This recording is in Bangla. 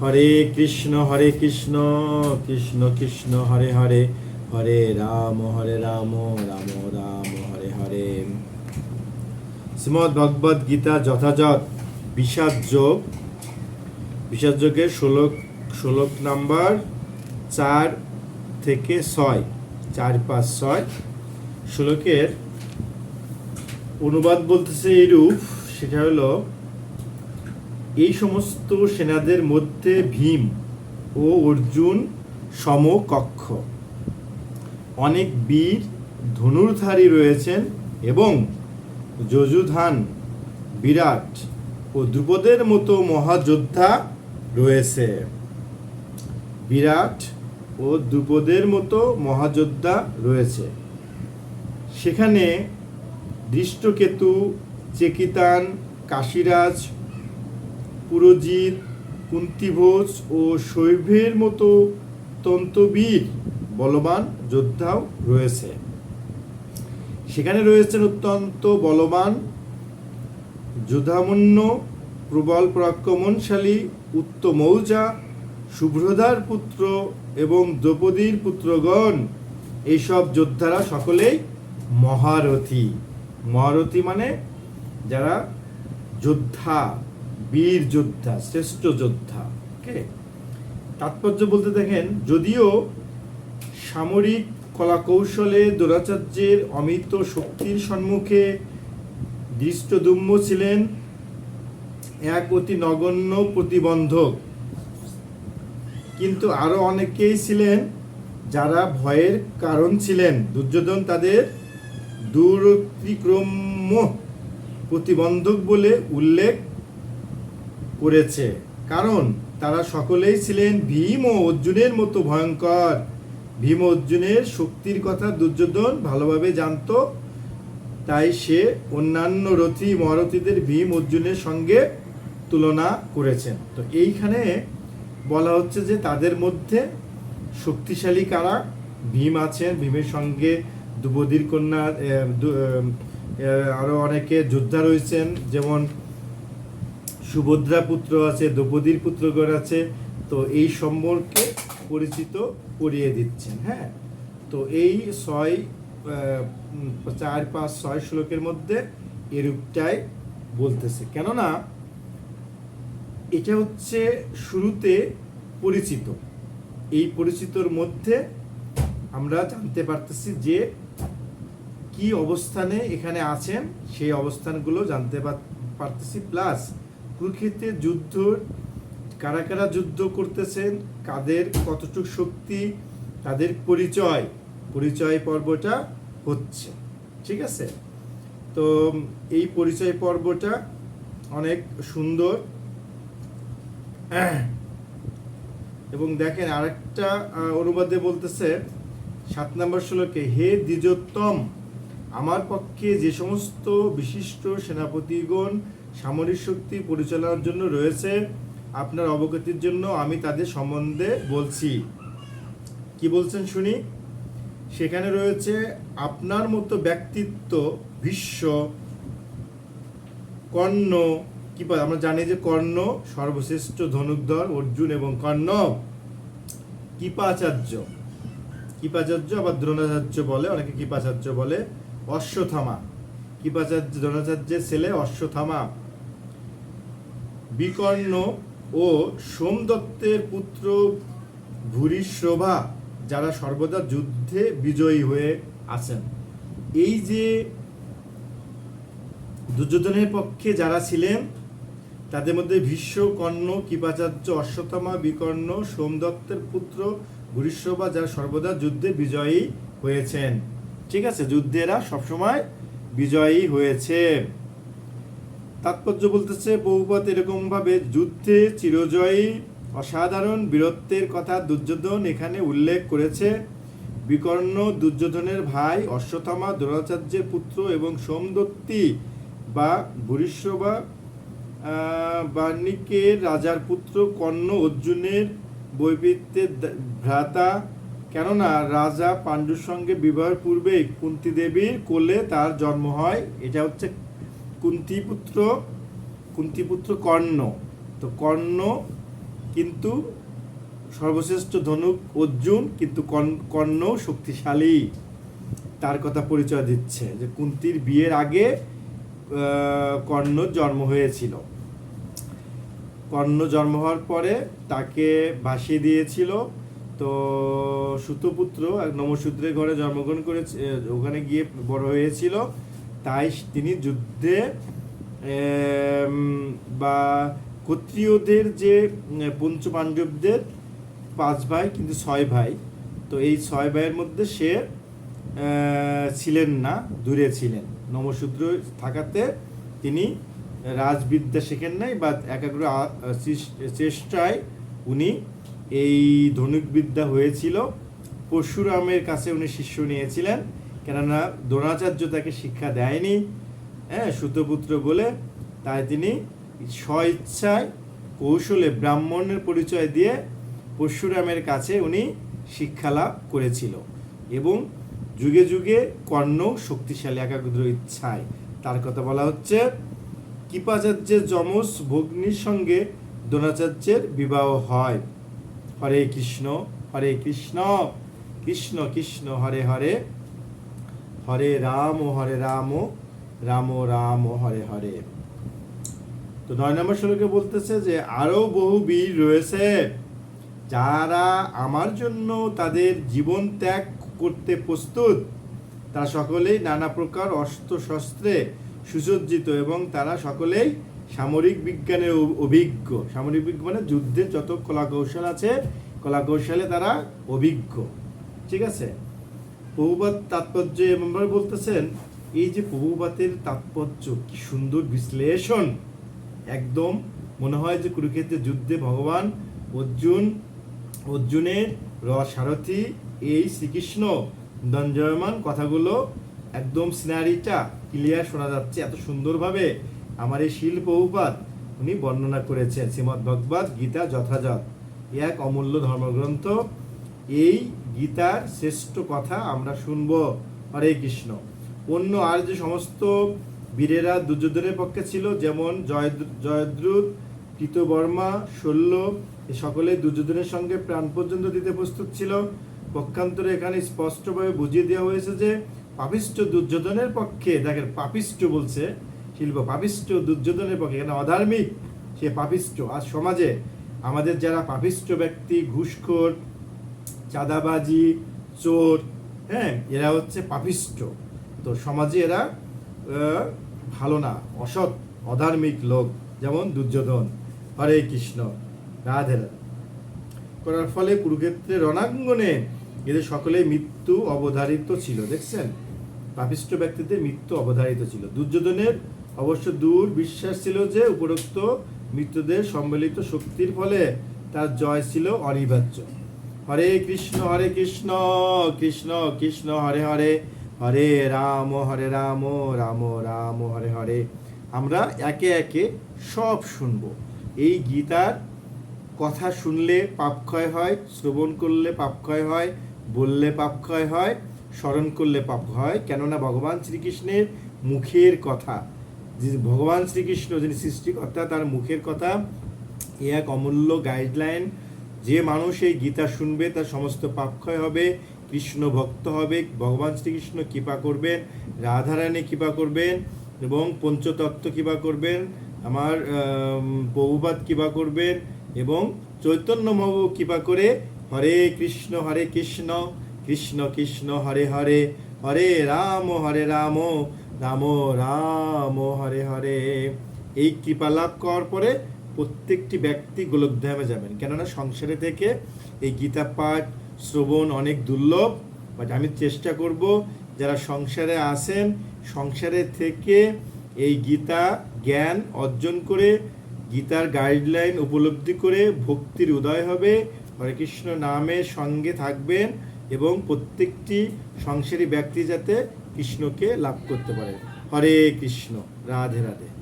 হরে কৃষ্ণ হরে কৃষ্ণ কৃষ্ণ কৃষ্ণ, হরে হরে হরে রাম হরে রাম রাম রাম, হরে হরে। শ্রীমদ ভগবদ গীতা যথাযথ বিষাদ যোগ, বিষাদ যোগের ষোলক ষোলক নাম্বার চার থেকে ছয়, চার পাঁচ ছয় ষোলকের অনুবাদ বলতেছে এইরূপ, সেটা হলো এই সমস্ত সেনাদের মধ্যে ভীম ও অর্জুন সমকক্ষ। অনেক বীর ধনুর্ধারী রয়েছেন এবং যজুধান, বিরাট ও দ্রুপদের মতো মহাযোদ্ধা রয়েছে। বিরাট ও দ্রুপদের মতো মহাযোদ্ধা রয়েছে। সেখানে দৃষ্টকেতু, চেকিতান, কাশিরাজ পুরজিৎ, কুন্তিভোজ ও শৈভের মতো তন্তবীর বলবান যোদ্ধাও রয়েছে। সেখানে রয়েছেন অত্যন্ত বলবান যোধামন্য প্রবল পরাক্রমণশালী উত্তমৌজা শুভ্রধার পুত্র এবং দ্রৌপদীর পুত্রগণ। এইসব যোদ্ধারা সকলেই মহারথী। মহারথী মানে যারা যোদ্ধা। বীর যোদ্ধা, শ্রেষ্ঠ যোদ্ধা, ওকে? তাৎপর্য বলতে দেখেন, যদিও সামরিক কলাকৌশলে দ্রোণাচার্যের অমিত শক্তির সম্মুখে দৃষ্টদুম্য ছিলেন এক অতি নগণ্য প্রতিবন্ধক। কিন্তু আরও অনেকেই ছিলেন যারা ভয়ের কারণ ছিলেন। দুর্যোধন তাদের দূরতিক্রম্য প্রতিবন্ধক বলে উল্লেখ করেছে। কারণ তারা সকলেই ছিলেন ভীম ও অর্জুনের মতো ভয়ঙ্কর। ভীম অর্জুনের শক্তির কথা দুর্যোধন ভালোভাবে জানতো। তাই সে অন্যান্য রথী মহারথীদের ভীম অর্জুনের সঙ্গে তুলনা করেছেন। তো এইখানে বলা হচ্ছে যে তাদের মধ্যে শক্তিশালী কারা? ভীম আছেন, ভীমের সঙ্গে দ্রৌপদীর কন্যা আরও অনেকে যোদ্ধা রয়েছেন, যেমন সুভদ্রা পুত্র আছে, দ্রৌপদীর পুত্রগণ আছে, তো এই সম্পর্কে পরিচিত করিয়ে দিচ্ছেন হ্যাঁ? তো এই ছয় চার, পাঁচ, ছয় শ্লোকের মধ্যে এরূপটাই বলতেছে। কেননা এটা হচ্ছে শুরুতে পরিচিত। এই পরিচিতর মধ্যে আমরা জানতে পারতেছি যে কি অবস্থানে এখানে আছেন, সেই অবস্থানগুলো জানতে পার- পারতেছি, প্লাস কুরুক্ষেত্রের যুদ্ধ, কারা কারা যুদ্ধ করতেছেন, কাদের কতটুকু শক্তি, তাদের পরিচয় পরিচয় পর্বটা হচ্ছে, ঠিক আছে? তো এই পরিচয় পর্বটা অনেক সুন্দর। এবং দেখেন আরেকটা অনুবাদে বলতেছে, সাত নম্বর শ্লোকে, হে দ্বিজোত্তম, আমার পক্ষে যে সমস্ত বিশিষ্ট সেনাপতিগণ সামরিক শক্তি পরিচালনার জন্য রয়েছে। আপনার অবগতির জন্য আমি তাদের সম্বন্ধে বলছি। কি বলছেন শুনি? সেখানে রয়েছে, আপনার মতো ব্যক্তিত্ব, বিশ্ব, কর্ণ, কি আমরা জানি যে কর্ণ সর্বশ্রেষ্ঠ ধনুকধর, অর্জুন এবং কর্ণ। কৃপাচার্য। কৃপাচার্য আবার দ্রোণাচার্য বলে, অনেকে কৃপাচার্য বলে অশ্বথামা কৃপাচার্য, দ্রোণাচার্যের ছেলে অশ্বথামা বিকর্ণ ও সোমদত্তের পুত্র ভূরিশ্রভা যারা সর্বদা যুদ্ধে বিজয়ী হয়ে আছেন। এই যে দুর্যোধনের পক্ষে যারা ছিলেন, তাদের মধ্যে ভীষ্ম কর্ণ কৃপাচার্য অশ্বতমা বিকর্ণ, সোমদত্তের পুত্র ভূরিশ্রভা যারা সর্বদা যুদ্ধে বিজয়ী হয়েছেন। ঠিক আছে, যুদ্ধেরা সবসময় বিজয়ী হয়েছে। তাৎপর্য বলতেছে বহুপথ এরকম ভাবে যুদ্ধে চিরজয়ী, অসাধারণ বীরত্বের কথা দুর্যোধন এখানে উল্লেখ করেছে। বিকর্ণ দুর্যোধনের ভাই অশ্বত্থামা দ্রোণাচার্যের পুত্র এবং সোমদত্তি বা ভূরিশ্রবা বার্ণিকের রাজার পুত্র কর্ণ অর্জুনের বৈপিত্যের ভ্রাতা। কেননা রাজা পাণ্ডুর সঙ্গে বিবাহের পূর্বে কুন্তি দেবীর কোলে তার জন্ম হয়। এটা হচ্ছে কুন্তিপুত্র কুন্তিপুত্র কর্ণ। তো কর্ণ কিন্তু সর্বশ্রেষ্ঠ ধনুক অর্জুন কিন্তু কর্ণ- কর্ণ শক্তিশালী। তার কথা পরিচয় দিচ্ছে যে কুন্তির বিয়ের আগে আহ, কর্ণর জন্ম হয়েছিল। কর্ণ জন্ম হওয়ার পরে তাকে ভাসিয়ে দিয়েছিল। তো সুতপুত্র এক নমশূদ্রের ঘরে জন্মগ্রহণ করেছে ওখানে গিয়ে বড় হয়েছিল। তাই তিনি যুদ্ধে বা ক্ষত্রিয়দের যে উম, পঞ্চ পাণ্ডবদের পাঁচ ভাই কিন্তু ছয় ভাই। তো এই ছয় ভাইয়ের মধ্যে সে ছিলেন না দূরে ছিলেন। নমশূদ্র থাকাতে তিনি রাজবিদ্যা শেখেন নাই বা একাগ্র চেষ্টায় উনি এই ধনুকবিদ্যা হয়েছিল। পরশুরামের কাছে উনি শিষ্য নিয়েছিলেন। কেননা দ্রোণাচার্য তাকে শিক্ষা দেয়নি হ্যাঁ সুতপুত্র বলে তাই তিনি স্বইচ্ছায়, কৌশলে ব্রাহ্মণের পরিচয় দিয়ে পরশুরামের কাছে উনি শিক্ষা লাভ করেছিল এবং যুগে যুগে কর্ণ শক্তিশালী একাগ্র ইচ্ছায়। তার কথা বলা হচ্ছে, কৃপাচার্যের যমজ ভগ্নির সঙ্গে দ্রোণাচার্যের বিবাহ হয়। হরে কৃষ্ণ হরে কৃষ্ণ কৃষ্ণ কৃষ্ণ, হরে হরে হরে রাম ও হরে রাম ও রাম রাম ও হরে হরে। তো নয় নম্বর শ্লোকে বলতেছে যে, আরও বহু বীর রয়েছে যারা আমার জন্য তাদের জীবন ত্যাগ করতে প্রস্তুত। তারা সকলেই নানা প্রকার অস্ত্র শস্ত্রে সুসজ্জিত এবং তারা সকলেই সামরিক বিজ্ঞানের অ- অভিজ্ঞ। সামরিক বিজ্ঞান যুদ্ধের যত কলা কৌশল আছে কলা কৌশলে তারা অভিজ্ঞ। ঠিক আছে? বহুবাদ তাৎপর্য এমনভাবে বলতেছেন, এই যে বহুবাতের তাৎপর্য, কি সুন্দর বিশ্লেষণ। একদম মনে হয় যে কুরুক্ষেত্রের যুদ্ধে ভগবান অর্জুন, অর্জুনের রসারথী, এই শ্রীকৃষ্ণ দঞ্জয়মান কথাগুলো একদম সিনারিটা ক্লিয়ার শোনা যাচ্ছে এত সুন্দরভাবে। আমার এই শিল বহুপাত উনি বর্ণনা করেছেন শ্রীমদ্ ভগবত গীতা যথাযথ। এক অমূল্য ধর্মগ্রন্থ এই গীতার শ্রেষ্ঠ কথা আমরা শুনব। হরে কৃষ্ণ। অন্য আর যে সমস্ত বীরেরা দুর্যোধনের পক্ষে ছিল, যেমন জয় জয়দ্রুত, কৃতবর্মা, শল্য, এ সকলে দুর্যোধনের সঙ্গে প্রাণ পর্যন্ত দিতে প্রস্তুত ছিল। পক্ষান্তরে এখানে স্পষ্টভাবে বুঝিয়ে দেওয়া হয়েছে যে পাপিষ্ট দুর্যোধনের পক্ষে, দেখেন পাপিষ্ট বলছে, শিল্প পাপিষ্ট দুর্যোধনের পক্ষে, এখানে অধার্মিক, সে পাপিষ্ট আর সমাজে আমাদের যারা পাপিষ্ট ব্যক্তি, ঘুষখোর চাঁদাবাজি, চোর হ্যাঁ এরা হচ্ছে পাপিষ্ট। তো সমাজে এরা ভালো না, অসৎ, অধার্মিক লোক, যেমন দুর্যোধন, হরে কৃষ্ণ, রাধে করার ফলে কুরুক্ষেত্রের রণাঙ্গনে এদের সকলে মৃত্যু অবধারিত ছিল, দেখছেন? পাপিষ্ট ব্যক্তিদের মৃত্যু অবধারিত ছিল। দুর্যোধনের অবশ্য দূর বিশ্বাস ছিল যে উপরোক্ত মৃত্যুদের সম্মিলিত শক্তির ফলে তার জয় ছিল অনিবার্য। হরে কৃষ্ণ হরে কৃষ্ণ কৃষ্ণ কৃষ্ণ, হরে হরে হরে রাম হরে রাম রাম রাম, হরে হরে। আমরা একে একে সব শুনব। এই গীতার কথা শুনলে পাপক্ষয় হয়, শ্রবণ করলে পাপক্ষয় হয়, বললে পাপক্ষয় হয়, স্মরণ করলে পাপ হয়। কেননা ভগবান শ্রীকৃষ্ণের মুখের কথা, যে ভগবান শ্রীকৃষ্ণ যিনি সৃষ্টিকর্তা, তার মুখের কথা, এ এক অমূল্য গাইডলাইন যে মানুষ এই গীতা শুনবে তার সমস্ত পাপক্ষয় হবে কৃষ্ণ ভক্ত হবে ভগবান শ্রীকৃষ্ণ কৃপা করবেন রাধারানী কৃপা করবেন এবং পঞ্চতত্ত্ব কৃপা করবেন আমার আম, বহুবাদ কৃপা করবেন এবং চৈতন্য মহু কৃপা করে হরে কৃষ্ণ হরে কৃষ্ণ কৃষ্ণ কৃষ্ণ হরে হরে হরে রাম হরে রাম রাম রাম হরে হরে। এই কৃপা লাভ করার পরে প্রত্যেকটি ব্যক্তি গোলকধামে যাবেন। কেননা সংসারে থেকে এই গীতা পাঠ, শ্রবণ অনেক দুর্লভ। বাট আমি চেষ্টা করব যারা সংসারে আসেন সংসারে থেকে এই গীতা জ্ঞান অর্জন করে, গীতার গাইডলাইন উপলব্ধি করে ভক্তির উদয় হবে। হরে কৃষ্ণ নামের সঙ্গে থাকবেন এবং প্রত্যেকটি সংসারী ব্যক্তি যাতে কৃষ্ণকে লাভ করতে পারে। হরে কৃষ্ণ, রাধে রাধে।